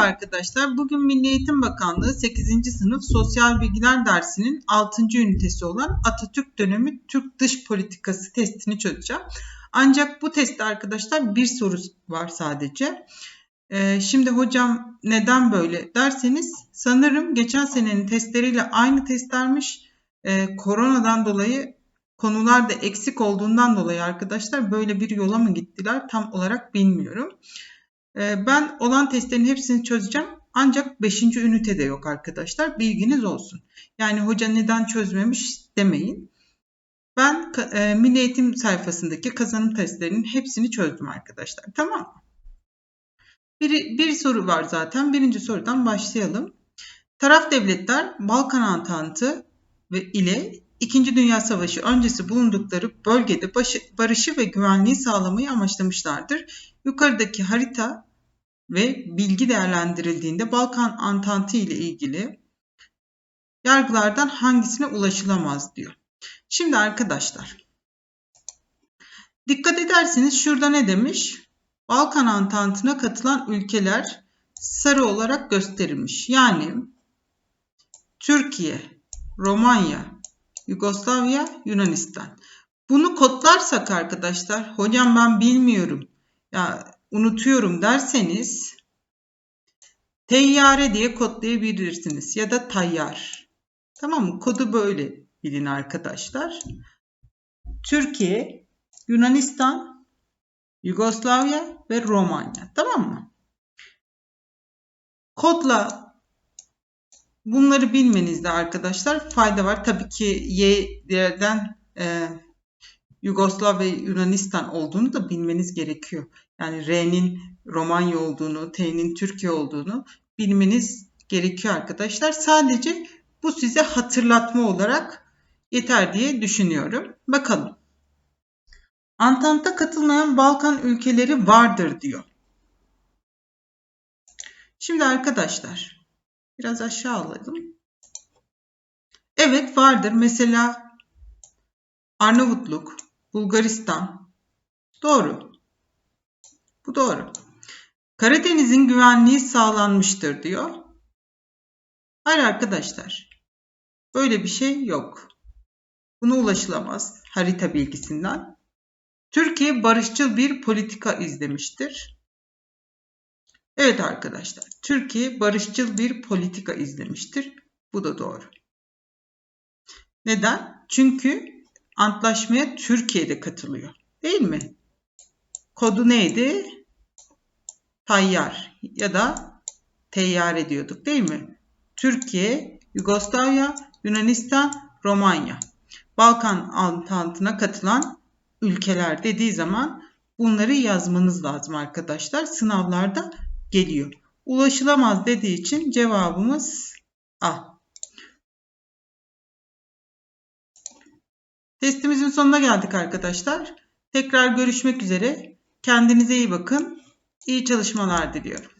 Merhaba arkadaşlar. Bugün Milli Eğitim Bakanlığı 8. sınıf Sosyal Bilgiler dersinin 6. ünitesi olan Atatürk dönemi Türk dış politikası testini çözeceğim. Ancak bu testte arkadaşlar bir soru var sadece. Ee, şimdi hocam neden böyle derseniz sanırım geçen senenin testleriyle aynı testlermiş. Ee, koronadan dolayı konular da eksik olduğundan dolayı arkadaşlar böyle bir yola mı gittiler tam olarak bilmiyorum. Ee, ben olan testlerin hepsini çözeceğim. Ancak 5. ünitede yok arkadaşlar. Bilginiz olsun. Yani hoca neden çözmemiş demeyin. Ben e, Milli Eğitim sayfasındaki kazanım testlerinin hepsini çözdüm arkadaşlar. Tamam mı? Bir, bir soru var zaten. Birinci sorudan başlayalım. Taraf devletler Balkan Antantı ve ile İkinci Dünya Savaşı öncesi bulundukları bölgede barışı ve güvenliği sağlamayı amaçlamışlardır. Yukarıdaki harita ve bilgi değerlendirildiğinde Balkan Antantı ile ilgili yargılardan hangisine ulaşılamaz diyor. Şimdi arkadaşlar dikkat ederseniz şurada ne demiş? Balkan Antantı'na katılan ülkeler sarı olarak gösterilmiş. Yani Türkiye, Romanya, Yugoslavya, Yunanistan. Bunu kodlarsak arkadaşlar, hocam ben bilmiyorum, ya unutuyorum derseniz teyyare diye kodlayabilirsiniz ya da tayyar. Tamam mı? Kodu böyle bilin arkadaşlar. Türkiye, Yunanistan, Yugoslavya ve Romanya. Tamam mı? Kodla Bunları bilmenizde arkadaşlar fayda var. Tabii ki Y'lerden e, Yugoslav ve Yunanistan olduğunu da bilmeniz gerekiyor. Yani R'nin Romanya olduğunu, T'nin Türkiye olduğunu bilmeniz gerekiyor arkadaşlar. Sadece bu size hatırlatma olarak yeter diye düşünüyorum. Bakalım. Antant'a katılmayan Balkan ülkeleri vardır diyor. Şimdi arkadaşlar Biraz aşağı alalım. Evet vardır. Mesela Arnavutluk, Bulgaristan. Doğru. Bu doğru. Karadeniz'in güvenliği sağlanmıştır diyor. Hayır arkadaşlar. Böyle bir şey yok. Buna ulaşılamaz harita bilgisinden. Türkiye barışçıl bir politika izlemiştir. Evet arkadaşlar, Türkiye barışçıl bir politika izlemiştir. Bu da doğru. Neden? Çünkü antlaşmaya Türkiye'de katılıyor. Değil mi? Kodu neydi? Tayyar ya da teyyar ediyorduk değil mi? Türkiye, Yugoslavya, Yunanistan, Romanya. Balkan Antantı'na katılan ülkeler dediği zaman bunları yazmanız lazım arkadaşlar. Sınavlarda geliyor. Ulaşılamaz dediği için cevabımız A. Testimizin sonuna geldik arkadaşlar. Tekrar görüşmek üzere. Kendinize iyi bakın. İyi çalışmalar diliyorum.